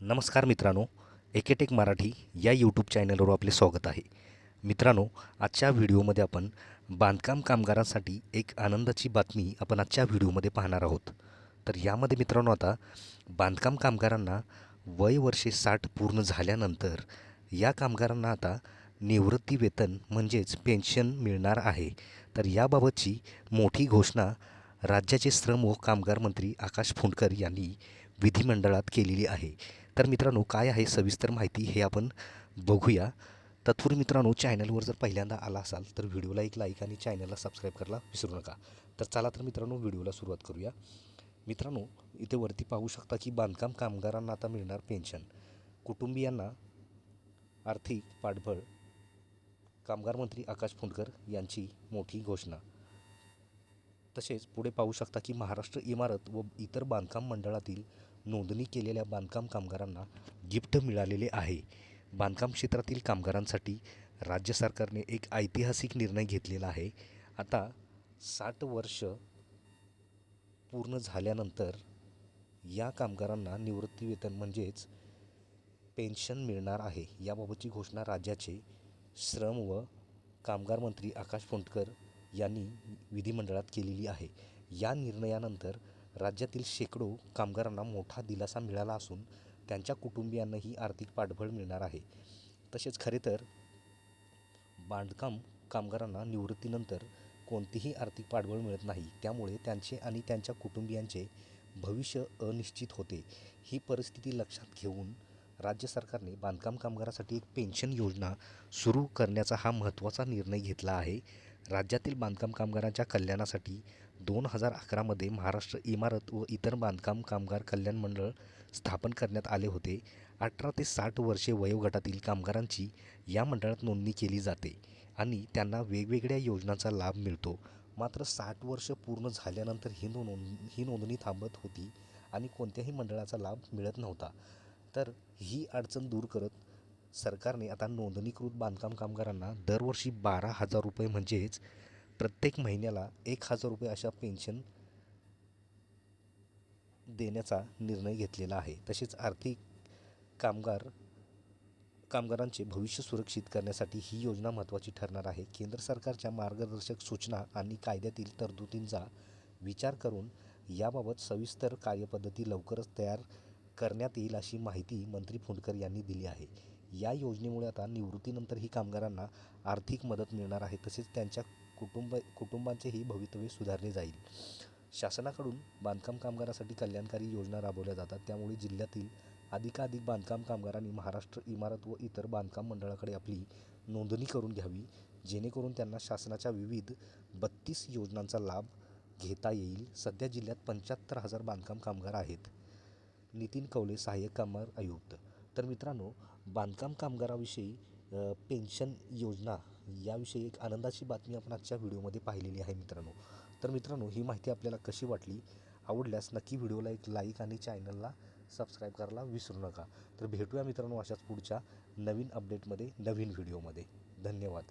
नमस्कार मित्रांनो एकेटेक मराठी या यूट्यूब चॅनलवर आपले स्वागत आहे. मित्रांनो आजच्या व्हिडिओमध्ये आपण बांधकाम कामगारांसाठी एक आनंदाची बातमी आपण आजच्या व्हिडिओमध्ये पाहणार आहोत. तर यामध्ये मित्रांनो आता बांधकाम कामगारांना वय वर्षे साठ पूर्ण झाल्यानंतर या कामगारांना आता निवृत्ती वेतन म्हणजेच पेन्शन मिळणार आहे. तर याबाबतची मोठी घोषणा राज्याचे श्रम व कामगार मंत्री आकाश फुंडकर यांनी विधिमंडळात केलेली आहे. तर मित्रांनो काय आहे सविस्तर माहिती हे आपण बघूया. तत्पूर्वी मित्रांनो चॅनलवर जर पहिल्यांदा आला असाल तर व्हिडिओला एक लाईक आणि चॅनलला सबस्क्राईब करायला विसरू नका. तर चला तर मित्रांनो व्हिडिओला सुरुवात करूया. मित्रांनो इथे वरती पाहू शकता की बांधकाम कामगारांना आता मिळणार पेन्शन कुटुंबियांना आर्थिक पाठबळ. कामगार मंत्री आकाश फुंडकर यांची मोठी घोषणा. तसेच पुढे पाहू शकता की महाराष्ट्र इमारत व इतर बांधकाम मंडळातील नोंदणी केलेल्या बांधकाम कामगारांना गिफ्ट मिळालेले आहे. बांधकाम क्षेत्रातील कामगारांसाठी राज्य सरकारने एक ऐतिहासिक निर्णय घेतलेला आहे. आता साठ वर्ष पूर्ण झाल्यानंतर या कामगारांना निवृत्तीवेतन म्हणजेच पेन्शन मिळणार आहे. याबाबतची घोषणा राज्याचे श्रम व कामगार मंत्री आकाश फोंडकर यांनी विधिमंडळात केलेली आहे. या निर्णयानंतर राज्यातील शेकडो कामगारांना मोठा दिलासा मिळाला असून त्यांच्या कुटुंबियांनाही आर्थिक पाठबळ मिळणार आहे. तसेच खरे तर बांधकाम कामगारांना निवृत्तीनंतर कोणतीही आर्थिक पाठबळ मिळत नाही. त्यामुळे त्यांचे आणि त्यांच्या कुटुंबियांचे भविष्य अनिश्चित होते. ही परिस्थिती लक्षात घेऊन राज्य सरकारने बांधकाम कामगारासाठी एक पेन्शन योजना सुरू करण्याचा हा महत्त्वाचा निर्णय घेतला आहे. राज्यातील बांधकाम कामगारांच्या कल्याणासाठी दोन हजार अकरामध्ये महाराष्ट्र इमारत व इतर बांधकाम कामगार कल्याण मंडळ स्थापन करण्यात आले होते. अठरा ते साठ वर्षे वयोगटातील कामगारांची या मंडळात नोंदणी केली जाते आणि त्यांना वेगवेगळ्या योजनांचा लाभ मिळतो. मात्र साठ वर्ष पूर्ण झाल्यानंतर ही नोंद ही नोंदणी थांबत होती आणि कोणत्याही मंडळाचा लाभ मिळत नव्हता. तर ही अडचण दूर करत सरकारने आता नोंदणीकृत बांधकाम कामगारांना दरवर्षी बारा हजार रुपये म्हणजेच प्रत्येक महिन्याला एक हजार रुपये अशा पेन्शन देण्याचा निर्णय घेतलेला आहे. तसेच आर्थिक कामगार कामगारांचे भविष्य सुरक्षित करण्यासाठी ही योजना महत्त्वाची ठरणार आहे. केंद्र सरकारच्या मार्गदर्शक सूचना आणि कायद्यातील तरतुदींचा विचार करून याबाबत सविस्तर कार्यपद्धती लवकरच तयार करण्यात येईल अशी माहिती मंत्री फुंडकर यांनी दिली आहे. या योजनेमुळे आता निवृत्तीनंतर ही कामगारांना आर्थिक मदत मिळणार आहे. तसेच त्यांच्या कुटुंब कुटुंबांचेही भवितव्य सुधारले जाईल. शासनाकडून बांधकाम कामगारासाठी कल्याणकारी योजना राबवल्या जातात. त्यामुळे जिल्ह्यातील अधिकाधिक बांधकाम कामगारांनी महाराष्ट्र इमारत व इतर बांधकाम मंडळाकडे आपली नोंदणी करून घ्यावी जेणेकरून त्यांना शासनाच्या विविध बत्तीस योजनांचा लाभ घेता येईल. सध्या जिल्ह्यात पंच्याहत्तर हजार बांधकाम कामगार आहेत. नितीन कवले सहाय्यक कामगार आयुक्त तर मित्रांनो बांधकाम कामगाराविषयी पेन्शन योजना याविषयी एक आनंदाची बातमी आपण आजच्या व्हिडिओमध्ये पाहिलेली आहे मित्रांनो. तर मित्रांनो ही माहिती आपल्याला कशी वाटली? आवडल्यास नक्की व्हिडिओला एक लाईक आणि चॅनलला सबस्क्राईब करायला विसरू नका. तर भेटूया मित्रांनो अशाच पुढच्या नवीन अपडेटमध्ये नवीन व्हिडिओमध्ये. धन्यवाद.